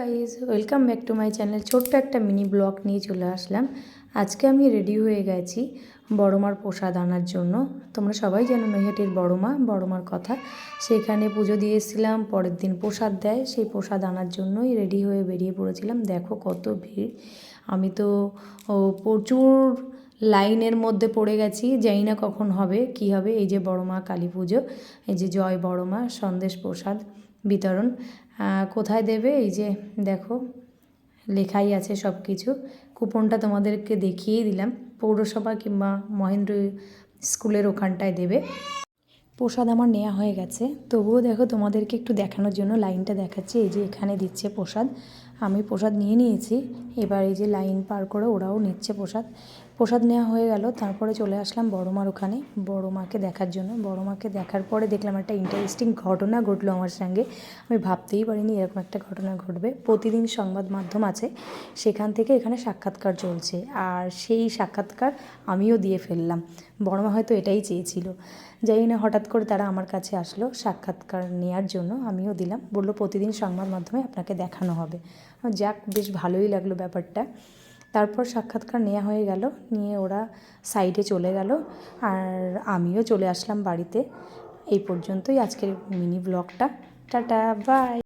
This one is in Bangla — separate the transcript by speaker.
Speaker 1: Guys welcome back to my channel ছোট্ট একটা মিনি ব্লগ নিয়ে চলে আসলাম। আজকে আমি রেডি হয়ে গেছি বড়মার প্রসাদ আনার জন্য। তোমরা সবাই জানো নৈহাটির বড়মা, বড়মার কথা। সেখানে পুজো দিয়ে এসেছিলাম, পরের দিন প্রসাদ দেয়। সেই প্রসাদ আনার জন্যই রেডি হয়ে বেরিয়ে পড়েছিলাম। দেখো কত ভিড়। আমি তো প্রচুর লাইনের মধ্যে পড়ে গেছি। জানি না কখন হবে, কি হবে। এই যে বড়মা কালী পুজো, এই যে জয় বড়মা, সন্দেশ প্রসাদ। বিতরণ। কোথায় দেবে? এই যে দেখো, লেখাই আছে সব কিছু কুপনটা তোমাদেরকে দেখিয়েই দিলাম। পৌরসভা কিংবা মহেন্দ্র স্কুলের ওখানটায় দেবে। প্রসাদ আমার নেওয়া হয়ে গেছে। তবুও দেখো তোমাদেরকে একটু দেখানোর জন্য লাইনটা দেখাচ্ছি। এই যে এখানে দিচ্ছে প্রসাদ। আমি প্রসাদ নিয়ে নিয়েছি। এবার এই যে লাইন পার করে ওরাও নিচ্ছে প্রসাদ। প্রসাদ নেওয়া হয়ে গেল, তারপরে চলে আসলাম বড়মার ওখানে। বড় মাকে দেখার জন্য। বড় মাকে দেখার পরে দেখলাম একটা ইন্টারেস্টিং ঘটনা ঘটলো আমার সঙ্গে। আমি ভাবতেই পারিনি এরকম একটা ঘটনা ঘটবে। প্রতিদিন সংবাদ মাধ্যম আছে, সেখান থেকে এখানে সাক্ষাৎকার চলছে। আর সেই সাক্ষাৎকার আমিও দিয়ে ফেললাম। বড় মা হয়তো এটাই চেয়েছিল। যাই না, হঠাৎ করে তারা আমার কাছে আসলো সাক্ষাৎকার নেওয়ার জন্য। আমিও দিলাম। বলল, প্রতিদিন সংবাদ মাধ্যমে আপনাকে দেখানো হবে। যাক, বেশ ভালোই লাগল ব্যাপারটা। তারপর সাক্ষাৎকার নেওয়া হয়ে গেল, নিয়ে ওরা সাইডে চলে গেল, আর আমিও চলে আসলাম বাড়িতে। এই পর্যন্তই আজকের মিনি ব্লগটা। Tata, bye!